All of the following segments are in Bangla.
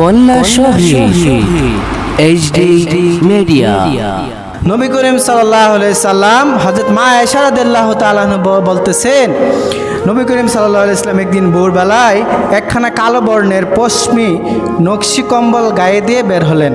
কল্লা শহীদ। এইচডি মিডিয়া নবী করিম সাল্লাহ সাল্লাম হজরত মা এশারাদাল্লাহ তালাহ বলতেছেন নবী করিম সাল্লাহ ইসলাম একদিন ভোরবেলায় একখানা কালো বর্ণের পশ্মি নকশি কম্বল গায়ে দিয়ে বের হলেন।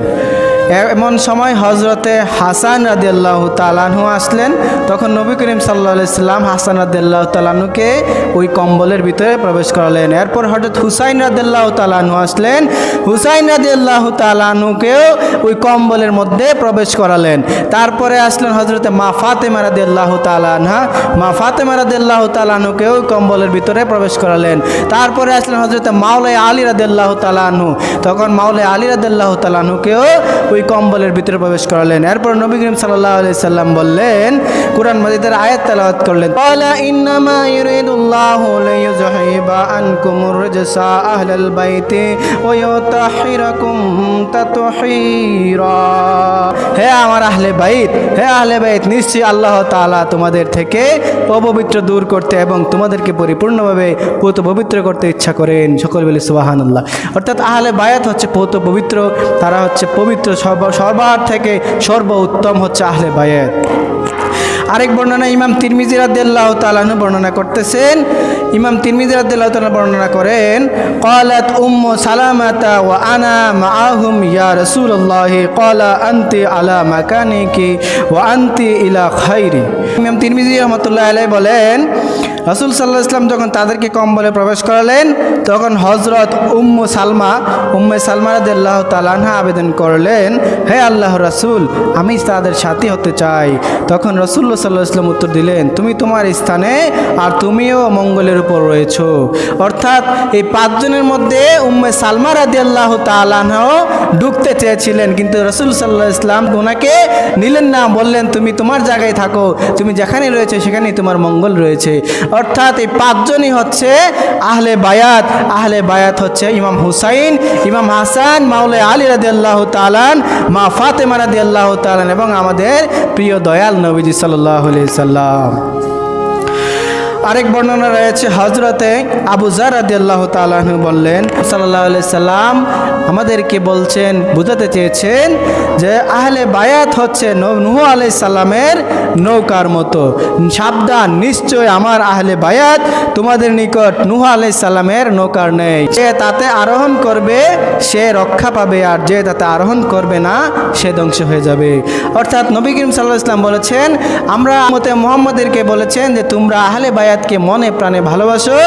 এমন সময় হজরতে হাসান রাদিয়াল্লাহ তালানহু আসলেন। তখন নবী করিম সাল্লাহ সাল্লাম হাসান রাদিয়াল্লাহ তালানুকে ওই কম্বলের ভিতরে প্রবেশ করালেন। এরপর হঠাৎ হুসাইন রাদিয়াল্লাহ তালানহু আসলেন। হুসাইন রাদিয়াল্লাহ তালানুকেও ওই কম্বলের মধ্যে প্রবেশ করালেন। তারপরে আসলেন হজরতে মা ফাতেমা রাদিয়াল্লাহ তালানহা মা ফাতেমা রাদিয়াল্লাহ তালানুকেও ওই কম্বলের ভিতরে প্রবেশ করালেন। তারপরে আসলেন হজরতে মাওলাই আলী রাদিয়াল্লাহ তালানহু তখন মাওলাই আলী রাদিয়াল্লাহ তালানুকেও ওই কম্বলের ভিতরে প্রবেশ করালেন। এরপর নবী করিম সাল্লাহ সাল্লাম বললেন, কোরআন মাজিদের আয়াত তেলাওয়াত করলেন, ক্বালা ইন্নামা ইউরিদুল্লাহু লিইয়ুযহিবা আনকুমুর রিজসা আহলাল বাইতি ওয়া ইউতাহিরাকুম তাতহীরা। হে আমার আহলে বাইত, হে আহলে বাইত, নিশ্চয়ই আল্লাহ তাআলা তোমাদের থেকে অপবিত্র দূর করতে এবং তোমাদেরকে পরিপূর্ণভাবে পৌত পবিত্র করতে ইচ্ছা করেন। সকল বলি সুবহানাল্লাহ। অর্থাৎ আহলে বায়াত হচ্ছে পৌত পবিত্র, তারা হচ্ছে পবিত্র সর্ব সর্বার থেকে সর্ব উত্তম হচ্ছে আহলে বায়েত। আরেক বর্ণনা ইমাম তিরমিজিরা দেল্লাহ তালানু বর্ণনা করতেছেন। ইমাম তিরমিজিরা দেল্লাহ তালা বর্ণনা করেন, কলাত উম্ম সালামাতা ও আনা মা আহুম ইয়া রসুল্লাহ কলা আন্তি আলা মাকানিকি ও আন্তি ইলা খাইরি। ইমাম তিরমিজি রহমতুল্লাহ আলাই বলেন রাসূল সাল্লাহ ইসলাম যখন তাদেরকে কম্বলে প্রবেশ করালেন, তখন হজরত উম্মু সালমা, উম্মে সালমা রাদিয়াল্লাহু তাআলা আনহা আবেদন করলেন, হে আল্লাহ রাসূল, আমি তাদের সাথী হতে চাই। তখন রসুল্লাহ সাল্লাহ ইসলাম উত্তর দিলেন, তুমি তোমার স্থানে আর তুমিও মঙ্গলের উপর রয়েছো। অর্থাৎ এই পাঁচজনের মধ্যে উম্মে সালমা রাদি আল্লাহ তালানও ঢুকতে চেয়েছিলেন, কিন্তু রসুল সাল্লাহ ইসলাম ওনাকে নিলেন না, বললেন, তুমি তোমার জায়গায় থাকো, তুমি যেখানে রয়েছে সেখানেই তোমার মঙ্গল রয়েছে। অর্থাৎ এই পাঁচজনই হচ্ছে আহলে বায়াত। আহলে বায়াত হচ্ছে ইমাম হুসাইন, ইমাম হাসান মাউলে আলী রাদি আল্লাহ তালান মা ফাতেমা রাদি আল্লাহ তালান এবং আমাদের প্রিয় দয়াল নবীজি সাল্লাহ সাল্লাম। আরেক বর্ণনা রয়েছে হজরতে আবু জার রাদি আল্লাহ তালাহু বললেন সাল্লাহ সাল্লাম আমাদেরকে বলছেন, বুঝাতে চেয়েছেন যে আহলে বায়াত হচ্ছে নুহ আলাই সাল্লামের নৌকার মতো। সাবধান, নিশ্চয় আমার আহলে বায়াত তোমাদের নিকট নুহ আলাই সাল্লামের নৌকার নেই। যে তাতে আরোহণ করবে, সে রক্ষা পাবে, আর যে তাতে আরোহণ করবে না, সে ধ্বংস হয়ে যাবে। অর্থাৎ নবী করিম সাল্লাহ ইসলাম বলেছেন, আমরা মতে মোহাম্মদেরকে বলেছেন যে তোমরা আহলে বায়াতকে মনে প্রাণে ভালোবাসো,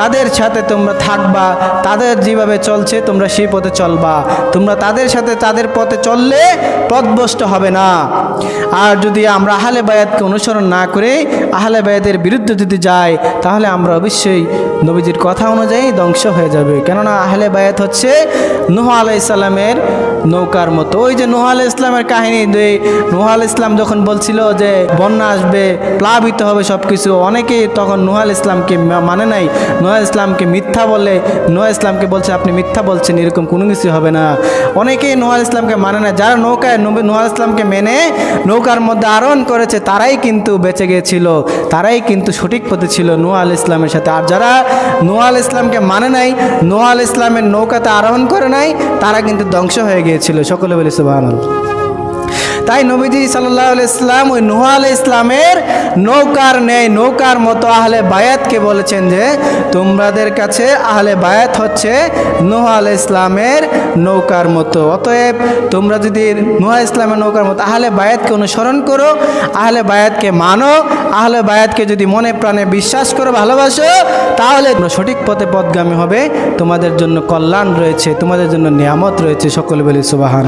তাদের সাথে তোমরা থাকবা, তাদের যেভাবে চলছে তোমরা সেই পথে চলবা। তোমরা তাদের সাথে তাদের পথে চললে পথভ্রষ্ট হবে না। আর যদি আমরা আহলে বায়াতকে অনুসরণ না করে আহলে বায়াতের বিরুদ্ধে যদি যাই, তাহলে আমরা অবশ্যই নবীজির কথা অনুযায়ী ধ্বংস হয়ে যাবে। কেননা আহলে বায়াত হচ্ছে নুহ আলাইসাল্লামের নৌকার মতো। ওই যে নোহাল ইসলামের কাহিনী, যে নোহাল ইসলাম যখন বলছিল যে বন্যা আসবে, প্লাবিত হবে সব কিছু অনেকেই তখন নোহাল ইসলামকে মানে নাই, নুহাল ইসলামকে মিথ্যা বলে নুহা ইসলামকে বলছে, আপনি মিথ্যা বলছেন, এরকম কোনো কিছু হবে না। অনেকেই নোহাল ইসলামকে মানে না, যারা নৌকায় নুহাল ইসলামকে মেনে নৌকার মধ্যে আরোহণ করেছে, তারাই কিন্তু বেঁচে গিয়েছিল, তারাই কিন্তু সঠিক পথে ছিল নুহাল ইসলামের সাথে। আর যারা নুহাল ইসলামকে মানে নাই, নুহাল ইসলামের নৌকাতে আরোহণ করে নাই, তারা কিন্তু ধ্বংস হয়ে গিয়েছিল সকলে বলেছে সুবাহ তাই নবীজি সাল্লাহ ইসলাম ওই নুহ আল ইসলামের নৌকার নেই নৌকার মতো আহলে বায়াতকে বলেছেন যে তোমাদের কাছে আহলে বায়াত হচ্ছে নুহ আল ইসলামের নৌকার মতো। অতএব তোমরা যদি নুহা ইসলামের নৌকার মতো আহলে বায়াতকে অনুসরণ করো, আহলে বায়াতকে মানো, আহলে বায়াতকে যদি মনে প্রাণে বিশ্বাস করো, ভালোবাসো, তাহলে সঠিক পথে পদগামী হবে। তোমাদের জন্য কল্যাণ রয়েছে, তোমাদের জন্য নিয়ামত রয়েছে সকলে বলি সুবাহান